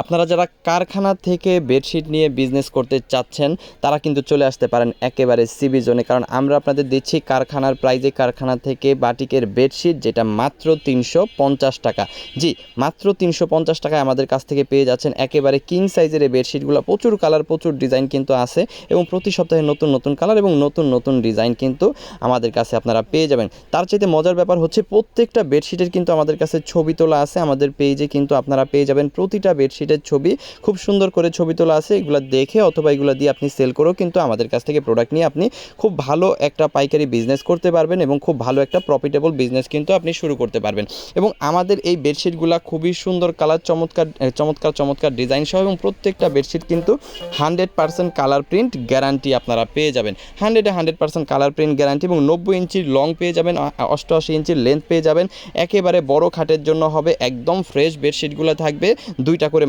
আপনারা যারা কারখানা থেকে বেডশিট নিয়ে বিজনেস করতে চাচ্ছেন, তারা কিন্তু চলে আসতে পারেন একেবারে সিবি জোনে কারণ আমরা আপনাদের দিচ্ছি কারখানার প্রাইজে কারখানা থেকে বাটিকের বেডশিট যেটা মাত্র তিনশো পঞ্চাশ টাকা। জি, মাত্র তিনশো পঞ্চাশ টাকায় আমাদের কাছ থেকে পেয়ে যাচ্ছেন একেবারে কিং সাইজের এই বেডশিটগুলো প্রচুর কালার প্রচুর ডিজাইন কিন্তু আছে এবং প্রতি সপ্তাহে নতুন নতুন কালার এবং নতুন নতুন ডিজাইন কিন্তু আমাদের কাছে আপনারা পেয়ে যাবেন। তার চাইতে মজার ব্যাপার হচ্ছে প্রত্যেকটা বেডশিটের কিন্তু আমাদের কাছে ছবি তোলা আছে। আমাদের পেজে কিন্তু আপনারা পেয়ে যাবেন প্রতিটা বেডশিটের ছবি, খুব সুন্দর করে ছবি তোলা আছে, এগুলো দেখে অথবা এগুলো দিয়ে আপনি সেল করেও কিন্তু আমাদের কাছ থেকে প্রোডাক্ট নিয়ে আপনি খুব ভালো একটা পাইকারি বিজনেস করতে পারবেন এবং খুব ভালো একটা প্রফিটেবল বিজনেস কিন্তু আপনি শুরু করতে পারবেন। এবং আমাদের এই বেডশিটগুলো খুবই সুন্দর কালার চমৎকার চমৎকার চমৎকার ডিজাইন সহ এবং প্রত্যেকটা বেডশিট কিন্তু hundred percent colour print guarantee আপনারা পেয়ে যাবেন। হান্ড্রেডে hundred percent colour print guarantee এবং নব্বই ইঞ্চির লং পেয়ে যাবেন অষ্টআশি ইঞ্চির লেন্থ পেয়ে যাবেন। একেবারে বড় খাটের জন্য হবে একদম ফ্রেশ বেডশিটগুলো থাকবে, দুইটা করে